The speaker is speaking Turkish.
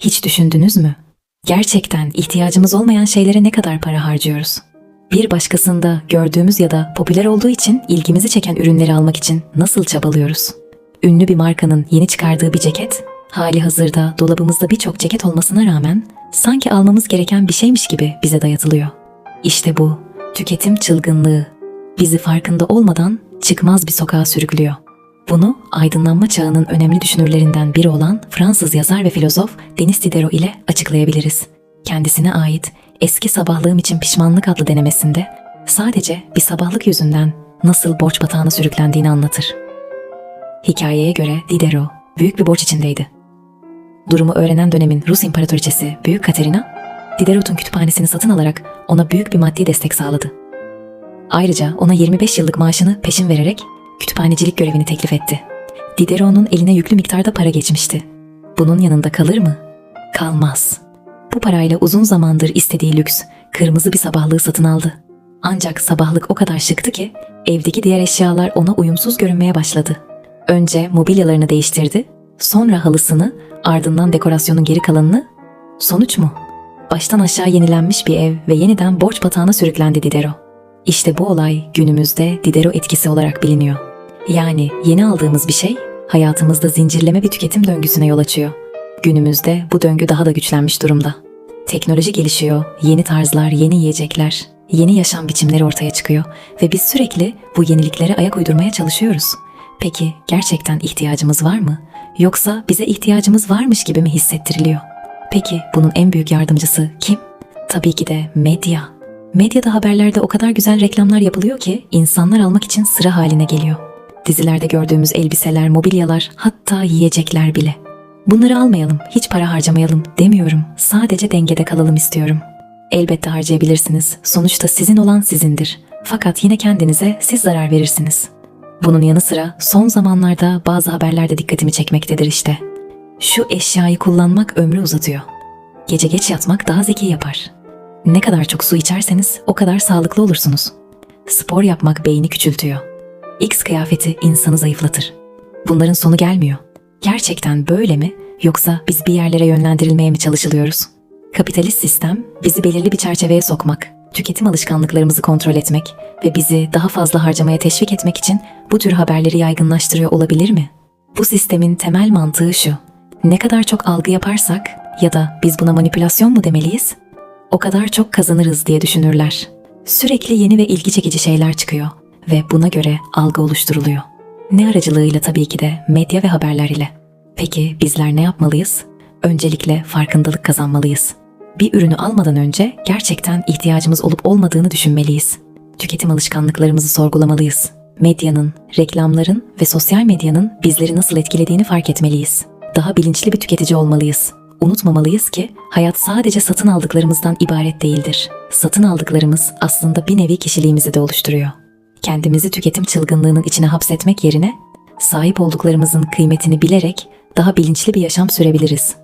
Hiç düşündünüz mü? Gerçekten ihtiyacımız olmayan şeylere ne kadar para harcıyoruz? Bir başkasında gördüğümüz ya da popüler olduğu için ilgimizi çeken ürünleri almak için nasıl çabalıyoruz? Ünlü bir markanın yeni çıkardığı bir ceket, hali hazırda dolabımızda birçok ceket olmasına rağmen sanki almamız gereken bir şeymiş gibi bize dayatılıyor. İşte bu tüketim çılgınlığı bizi farkında olmadan çıkmaz bir sokağa sürüklüyor. Bunu aydınlanma çağının önemli düşünürlerinden biri olan Fransız yazar ve filozof Denis Diderot ile açıklayabiliriz. Kendisine ait Eski Sabahlığım için Pişmanlık adlı denemesinde sadece bir sabahlık yüzünden nasıl borç batağına sürüklendiğini anlatır. Hikayeye göre Diderot büyük bir borç içindeydi. Durumu öğrenen dönemin Rus İmparatoriçesi Büyük Katerina, Diderot'un kütüphanesini satın alarak ona büyük bir maddi destek sağladı. Ayrıca ona 25 yıllık maaşını peşin vererek kütüphanecilik görevini teklif etti. Diderot'un eline yüklü miktarda para geçmişti. Bunun yanında kalır mı? Kalmaz. Bu parayla uzun zamandır istediği lüks, kırmızı bir sabahlığı satın aldı. Ancak sabahlık o kadar şıktı ki evdeki diğer eşyalar ona uyumsuz görünmeye başladı. Önce mobilyalarını değiştirdi, sonra halısını, ardından dekorasyonun geri kalanını. Sonuç mu? Baştan aşağı yenilenmiş bir ev ve yeniden borç batağına sürüklendi Diderot. İşte bu olay günümüzde Diderot etkisi olarak biliniyor. Yani yeni aldığımız bir şey hayatımızda zincirleme bir tüketim döngüsüne yol açıyor. Günümüzde bu döngü daha da güçlenmiş durumda. Teknoloji gelişiyor, yeni tarzlar, yeni yiyecekler, yeni yaşam biçimleri ortaya çıkıyor ve biz sürekli bu yeniliklere ayak uydurmaya çalışıyoruz. Peki gerçekten ihtiyacımız var mı? Yoksa bize ihtiyacımız varmış gibi mi hissettiriliyor? Peki bunun en büyük yardımcısı kim? Tabii ki de medya. Medyada haberlerde o kadar güzel reklamlar yapılıyor ki insanlar almak için sıra haline geliyor. Dizilerde gördüğümüz elbiseler, mobilyalar, hatta yiyecekler bile. Bunları almayalım, hiç para harcamayalım demiyorum. Sadece dengede kalalım istiyorum. Elbette harcayabilirsiniz. Sonuçta sizin olan sizindir. Fakat yine kendinize siz zarar verirsiniz. Bunun yanı sıra son zamanlarda bazı haberlerde dikkatimi çekmektedir işte. Şu eşyayı kullanmak ömrü uzatıyor. Gece geç yatmak daha zeki yapar. Ne kadar çok su içerseniz o kadar sağlıklı olursunuz. Spor yapmak beyni küçültüyor. X kıyafeti insanı zayıflatır. Bunların sonu gelmiyor. Gerçekten böyle mi yoksa biz bir yerlere yönlendirilmeye mi çalışılıyoruz? Kapitalist sistem bizi belirli bir çerçeveye sokmak, tüketim alışkanlıklarımızı kontrol etmek ve bizi daha fazla harcamaya teşvik etmek için bu tür haberleri yaygınlaştırıyor olabilir mi? Bu sistemin temel mantığı şu. Ne kadar çok algı yaparsak ya da biz buna manipülasyon mu demeliyiz? O kadar çok kazanırız diye düşünürler. Sürekli yeni ve ilgi çekici şeyler çıkıyor ve buna göre algı oluşturuluyor. Ne aracılığıyla tabii ki de medya ve haberler ile. Peki bizler ne yapmalıyız? Öncelikle farkındalık kazanmalıyız. Bir ürünü almadan önce gerçekten ihtiyacımız olup olmadığını düşünmeliyiz. Tüketim alışkanlıklarımızı sorgulamalıyız. Medyanın, reklamların ve sosyal medyanın bizleri nasıl etkilediğini fark etmeliyiz. Daha bilinçli bir tüketici olmalıyız. Unutmamalıyız ki hayat sadece satın aldıklarımızdan ibaret değildir. Satın aldıklarımız aslında bir nevi kişiliğimizi de oluşturuyor. Kendimizi tüketim çılgınlığının içine hapsetmek yerine sahip olduklarımızın kıymetini bilerek daha bilinçli bir yaşam sürebiliriz.